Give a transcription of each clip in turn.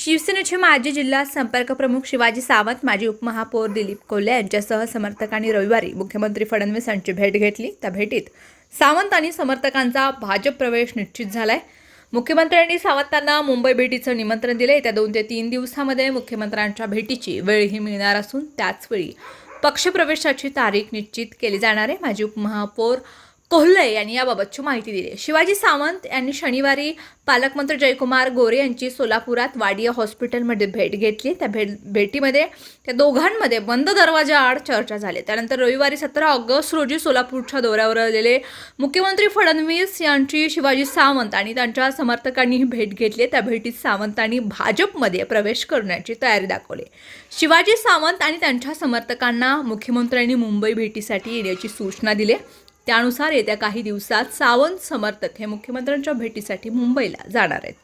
शिवसेनेचे माजी जिल्हा संपर्क प्रमुख शिवाजी सावंत माजी उपमहापौर दिलीप कोल्हे यांच्यासह समर्थकांनी रविवारी मुख्यमंत्री फडणवीस यांची भेट घेतली. त्या भेटीत सावंत आणि समर्थकांचा भाजप प्रवेश निश्चित झालाय. मुख्यमंत्र्यांनी सावंतांना मुंबई भेटीचं निमंत्रण दिले येत्या दोन ते तीन दिवसामध्ये मुख्यमंत्र्यांच्या भेटीची वेळही मिळणार असून त्याचवेळी पक्षप्रवेशाची तारीख निश्चित केली जाणार आहे. माजी उपमहापौर कोल्हे यांनी याबाबतची माहिती दिली. शिवाजी सावंत यांनी शनिवारी पालकमंत्री जयकुमार गोरे यांची सोलापुरात वाडिया हॉस्पिटलमध्ये भेट घेतली. त्या भेट भेटीमध्ये त्या दोघांमध्ये बंद दरवाजाआड चर्चा झाली. त्यानंतर रविवारी सतरा ऑगस्ट रोजी सोलापूरच्या दौऱ्यावर आलेले मुख्यमंत्री फडणवीस यांची शिवाजी सावंत आणि त्यांच्या समर्थकांनी भेट घेतली. त्या भेटीत सावंतांनी भाजपमध्ये प्रवेश करण्याची तयारी दाखवली. शिवाजी सावंत आणि त्यांच्या समर्थकांना मुख्यमंत्र्यांनी मुंबई भेटीसाठी येण्याची सूचना दिली. त्यानुसार येत्या काही दिवसात सावंत समर्थक हे मुख्यमंत्र्यांच्या भेटीसाठी मुंबईला जाणार आहेत.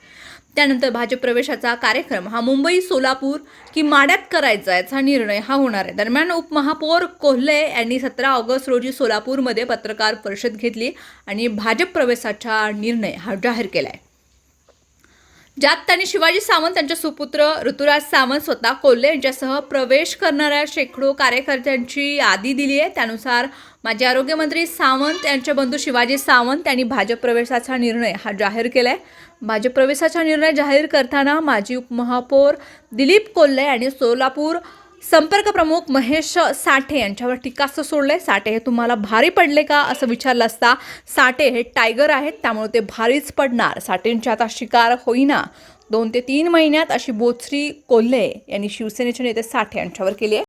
त्यानंतर भाजप प्रवेशाचा कार्यक्रम हा मुंबई सोलापूर की माड्यात करायचा याचा निर्णय हा होणार आहे. दरम्यान उपमहापौर कोल्हे यांनी सतरा ऑगस्ट रोजी सोलापूरमध्ये पत्रकार परिषद घेतली आणि भाजप प्रवेशाचा निर्णय हा जाहीर केला आहे ज्यात त्यांनी शिवाजी सावंत त्यांच्या सुपुत्र ऋतुराज सावंत स्वतः कोल्हे यांच्यासह प्रवेश करणाऱ्या शेकडो कार्यकर्त्यांची यादी दिली आहे. त्यानुसार माजी आरोग्यमंत्री सावंत यांचे बंधू शिवाजी सावंत यांनी भाजप प्रवेशाचा निर्णय हा जाहीर केला आहे भाजप प्रवेशाचा निर्णय जाहीर करताना माजी उपमहापौर दिलीप कोल्हे यांनी सोलापूर संपर्क प्रमुख महेश साठे यांच्यावर टीकास्त्र सोडले साठे हे तुम्हाला भारी पडले का असं विचारलं असता साठे हे टायगर आहेत त्यामुळे ते भारीच पडणार. साठेंची आता शिकार होईना. दोन ते तीन महिन्यात अशी बोचरी कोल्हे यांनी शिवसेनेचे नेते साठे यांच्यावर केली आहे.